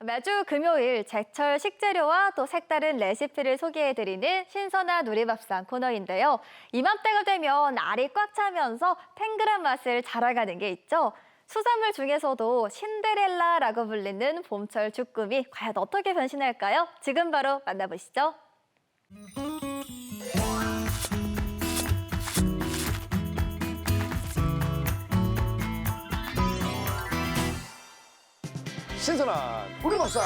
매주 금요일 제철 식재료와 또 색다른 레시피를 소개해드리는 신선한 우리밥상 코너인데요. 이맘때가 되면 알이 꽉 차면서 탱글한 맛을 자랑하는 게 있죠. 수산물 중에서도 신데렐라라고 불리는 봄철 주꾸미 과연 어떻게 변신할까요? 지금 바로 만나보시죠. 신선한 우리 밥상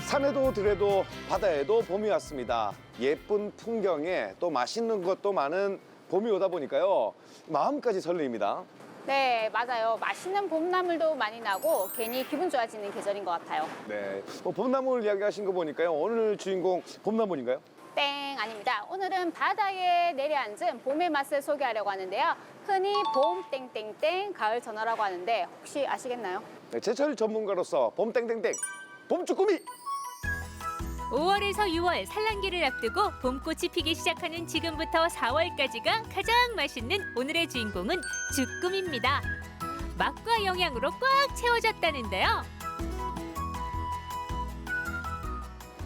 산에도 들에도 바다에도 봄이 왔습니다 예쁜 풍경에 또 맛있는 것도 많은 봄이 오다 보니까요 마음까지 설레입니다 네, 맞아요. 맛있는 봄나물도 많이 나고 괜히 기분 좋아지는 계절인 것 같아요. 네, 뭐 봄나물 이야기하신 거 보니까요 오늘 주인공 봄나물인가요? 땡 아닙니다. 오늘은 바다에 내려앉은 봄의 맛을 소개하려고 하는데요. 흔히 봄 땡땡땡 가을 전어라고 하는데 혹시 아시겠나요? 네, 제철 전문가로서 봄 땡땡땡 봄쭈꾸미 5월에서 6월 산란기를 앞두고 봄꽃이 피기 시작하는 지금부터 4월까지가 가장 맛있는 오늘의 주인공은 주꾸미입니다. 맛과 영양으로 꽉 채워졌다는데요.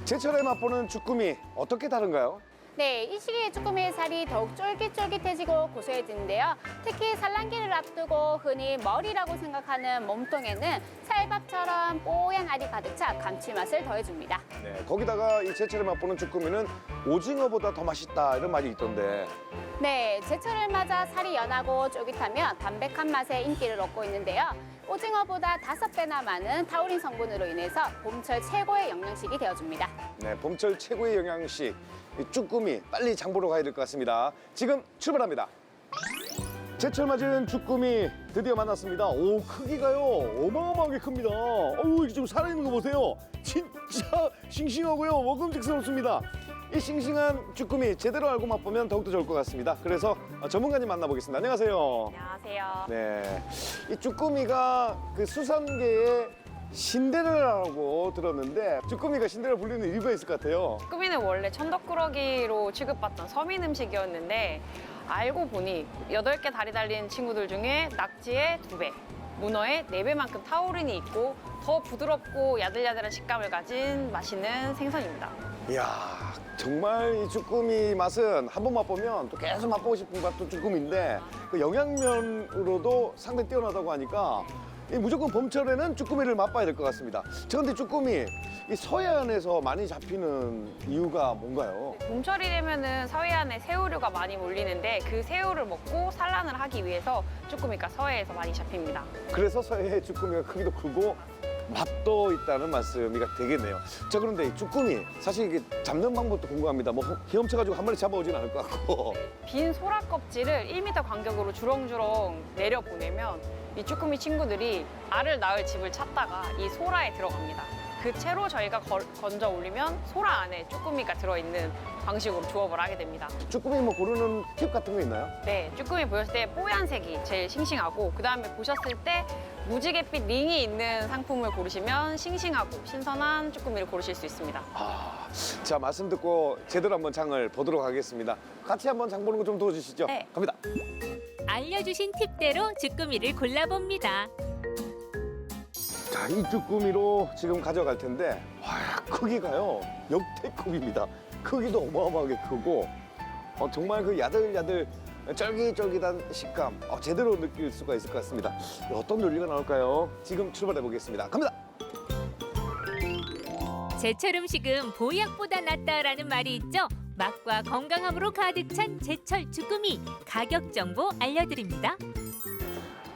제철에 맛보는 쭈꾸미 어떻게 다른가요? 네, 이 시기에 쭈꾸미의 살이 더욱 쫄깃쫄깃해지고 고소해지는데요. 특히 산란기를 앞두고 흔히 머리라고 생각하는 몸통에는 쌀밥처럼 뽀얀 알이 가득 차 감칠맛을 더해줍니다. 네, 거기다가 이 제철에 맛보는 쭈꾸미는 오징어보다 더 맛있다 이런 말이 있던데 네, 제철을 맞아 살이 연하고 쫄깃하며 담백한 맛에 인기를 얻고 있는데요. 오징어보다 다섯 배나 많은 타우린 성분으로 인해서 봄철 최고의 영양식이 되어줍니다. 네, 봄철 최고의 영양식 이 쭈꾸미 빨리 장 보러 가야 될 것 같습니다. 지금 출발합니다. 제철 맞은 쭈꾸미 드디어 만났습니다. 오 크기가요 어마어마하게 큽니다. 어우 이게 좀 살아있는 거 보세요. 진짜 싱싱하고요 먹음직스럽습니다. 이 싱싱한 쭈꾸미 제대로 알고 맛보면 더욱더 좋을 것 같습니다. 그래서 어, 전문가님 만나보겠습니다. 안녕하세요. 안녕하세요. 네, 이 쭈꾸미가 그 수산계의 신데렐라라고 들었는데 쭈꾸미가 신데렐라 불리는 이유가 있을 것 같아요. 꾸미는 원래 천덕꾸러기로 취급받던 서민 음식이었는데 알고 보니 여덟 개 다리 달린 친구들 중에 낙지의 두 배, 문어의 네 배만큼 타우린이 있고 더 부드럽고 야들야들한 식감을 가진 맛있는 생선입니다. 이야, 정말 이 쭈꾸미 맛은 한 번 맛보면 또 계속 맛보고 싶은 맛도 쭈꾸미인데 그 영양면으로도 상당히 뛰어나다고 하니까 이 무조건 봄철에는 쭈꾸미를 맛봐야 될 것 같습니다. 저 근데 쭈꾸미 이 서해안에서 많이 잡히는 이유가 뭔가요? 봄철이 되면은 서해안에 새우류가 많이 몰리는데 그 새우를 먹고 산란을 하기 위해서 쭈꾸미가 서해에서 많이 잡힙니다. 그래서 서해 쭈꾸미가 크기도 크고 맛도 있다는 말씀이 되겠네요. 자 그런데 이 쭈꾸미 사실 이게 잡는 방법도 궁금합니다. 뭐 헤엄쳐 가지고 한 마리 잡아오진 않을 것 같고 빈 소라 껍질을 1m 간격으로 주렁주렁 내려 보내면 이 쭈꾸미 친구들이 알을 낳을 집을 찾다가 이 소라에 들어갑니다. 그 채로 저희가 걸- 건져 올리면 소라 안에 쭈꾸미가 들어있는 방식으로 조업을 하게 됩니다. 쭈꾸미 뭐 고르는 팁 같은 거 있나요? 네, 쭈꾸미 보셨을 때 뽀얀색이 제일 싱싱하고 그 다음에 보셨을 때 무지갯빛 링이 있는 상품을 고르시면 싱싱하고 신선한 쭈꾸미를 고르실 수 있습니다. 아, 자 말씀 듣고 제대로 한번 장을 보도록 하겠습니다. 같이 한번 장 보는 거 좀 도와주시죠. 네. 갑니다. 알려주신 팁대로 주꾸미를 골라봅니다. 자, 이 쭈꾸미로 지금 가져갈 텐데 와, 크기가요 역대급입니다. 크기도 어마어마하게 크고 어, 정말 그 야들야들 쫄깃쫄깃한 식감 어, 제대로 느낄 수가 있을 것 같습니다. 어떤 요리가 나올까요? 지금 출발해 보겠습니다. 갑니다. 제철 음식은 보약보다 낫다라는 말이 있죠. 맛과 건강함으로 가득 찬 제철 주꾸미 가격 정보 알려드립니다.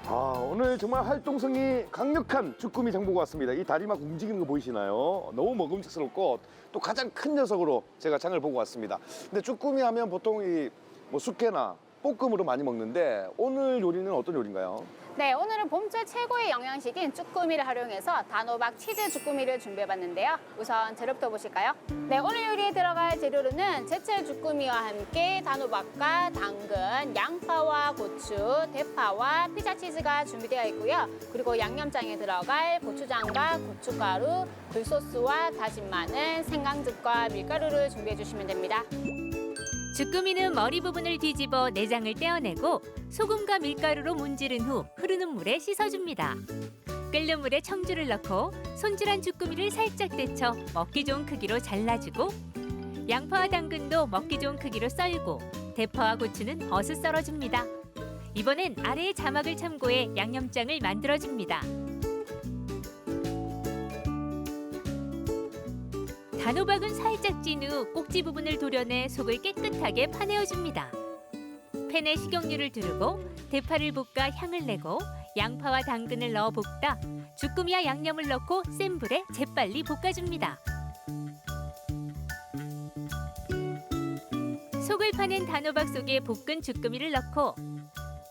아, 오늘 정말 활동성이 강력한 쭈꾸미 장보고 왔습니다. 이 다리 막 움직이는 거 보이시나요? 너무 먹음직스럽고 또 가장 큰 녀석으로 제가 장을 보고 왔습니다. 근데 쭈꾸미 하면 보통 이 뭐 숙회나 볶음으로 많이 먹는데 오늘 요리는 어떤 요리인가요? 네, 오늘은 봄철 최고의 영양식인 쭈꾸미를 활용해서 단호박 치즈 쭈꾸미를 준비해봤는데요. 우선 재료부터 보실까요? 네, 오늘 요리에 들어갈 재료로는 제철 쭈꾸미와 함께 단호박과 당근, 양파와 고추, 대파와 피자 치즈가 준비되어 있고요. 그리고 양념장에 들어갈 고추장과 고춧가루, 굴소스와 다진 마늘, 생강즙과 밀가루를 준비해 주시면 됩니다. 주꾸미는 머리 부분을 뒤집어 내장을 떼어내고 소금과 밀가루로 문지른 후 흐르는 물에 씻어줍니다. 끓는 물에 청주를 넣고 손질한 주꾸미를 살짝 데쳐 먹기 좋은 크기로 잘라주고 양파와 당근도 먹기 좋은 크기로 썰고 대파와 고추는 버스 썰어줍니다. 이번엔 아래의 자막을 참고해 양념장을 만들어줍니다. 단호박은 살짝 찐 후 꼭지 부분을 도려내 속을 깨끗하게 파내어줍니다. 팬에 식용유를 두르고 대파를 볶아 향을 내고 양파와 당근을 넣어 볶다 주꾸미와 양념을 넣고 센 불에 재빨리 볶아줍니다. 속을 파낸 단호박 속에 볶은 주꾸미를 넣고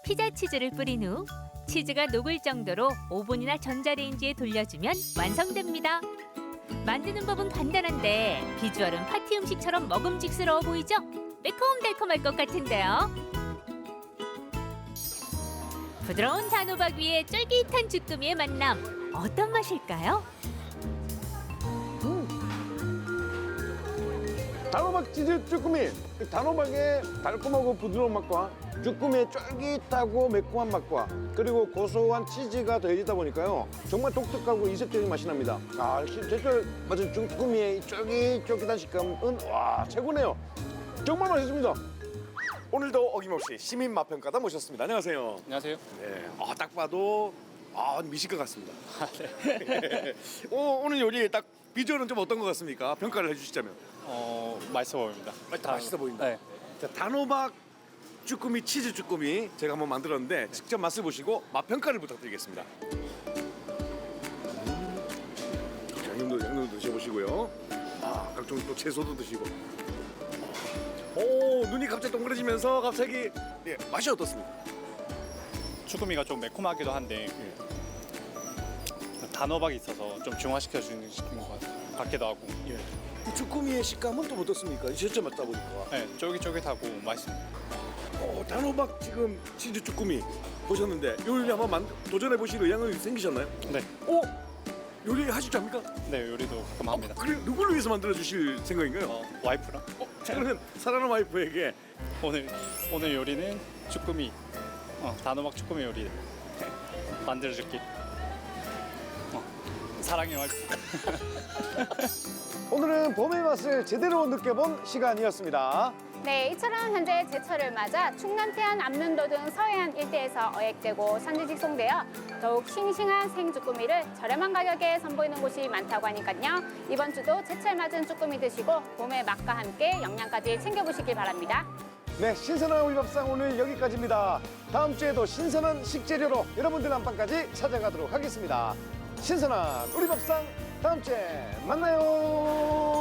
피자 치즈를 뿌린 후 치즈가 녹을 정도로 오븐이나 전자레인지에 돌려주면 완성됩니다. 만드는 법은 간단한데 비주얼은 파티 음식처럼 먹음직스러워 보이죠? 매콤달콤할 것 같은데요. 부드러운 단호박 위에 쫄깃한 주꾸미의 만남 어떤 맛일까요? 단호박 치즈 쭈꾸미. 이 단호박의 달콤하고 부드러운 맛과 쭈꾸미의 쫄깃하고 매콤한 맛과 그리고 고소한 치즈가 더해지다 보니까요. 정말 독특하고 이색적인 맛이 납니다. 아, 역시 제철 맞은 쭈꾸미의 이 쫄깃쫄깃한 식감은 와, 최고네요. 정말 맛있습니다. 오늘도 어김없이 시민 맛평가다 모셨습니다. 안녕하세요. 안녕하세요. 네, 아, 딱 봐도 아, 미식가 같습니다. 어, 오늘 요리 딱 비주얼은 좀 어떤 것 같습니까? 평가를 해주시자면. 어, 맛있어 보입니다. 다 맛있어 보인다. 네. 자, 단호박 쭈꾸미 치즈 쭈꾸미 제가 한번 만들었는데 직접 맛을 보시고 맛 평가를 부탁드리겠습니다. 음, 양념도 양념도 드셔보시고요. 아 각종 또 채소도 드시고. 오 눈이 갑자기 동그래지면서 갑자기 예, 맛이 어떻습니까? 쭈꾸미가 좀 매콤하기도 한데 단호박이 있어서 좀 중화시켜 주는 것 같- 같기도 하고. 예. 이 쭈꾸미의 식감은 또 어떻습니까? 이 제철 맞다 보니까. 네, 쫄깃쫄깃하고 맛있습니다. 어, 단호박 지금 치즈 쭈꾸미 보셨는데 요리 한번 만, 도전해 보실 의향은 생기셨나요? 네. 어? 요리 하실 줄 압니까? 네, 요리도 가끔 어, 합니다. 그래 누구를 위해서 만들어 주실 생각인가요? 어, 와이프랑 어, 그러면 사랑하는 와이프에게 오늘 오늘 요리는 쭈꾸미, 어, 단호박 쭈꾸미 요리 만들어 줄게. 어, 사랑해 와이프. 오늘은 봄의 맛을 제대로 느껴본 시간이었습니다. 네, 이처럼 현재 제철을 맞아 충남 태안 암릉도 등 서해안 일대에서 어획되고 산지 직송되어 더욱 싱싱한 생쭈꾸미를 저렴한 가격에 선보이는 곳이 많다고 하니까요. 이번 주도 제철 맞은 쭈꾸미 드시고 봄의 맛과 함께 영양까지 챙겨보시길 바랍니다. 네, 신선한 우리밥상 오늘 여기까지입니다. 다음 주에도 신선한 식재료로 여러분들 안방까지 찾아가도록 하겠습니다. 신선한 우리 밥상 다음 주에 만나요.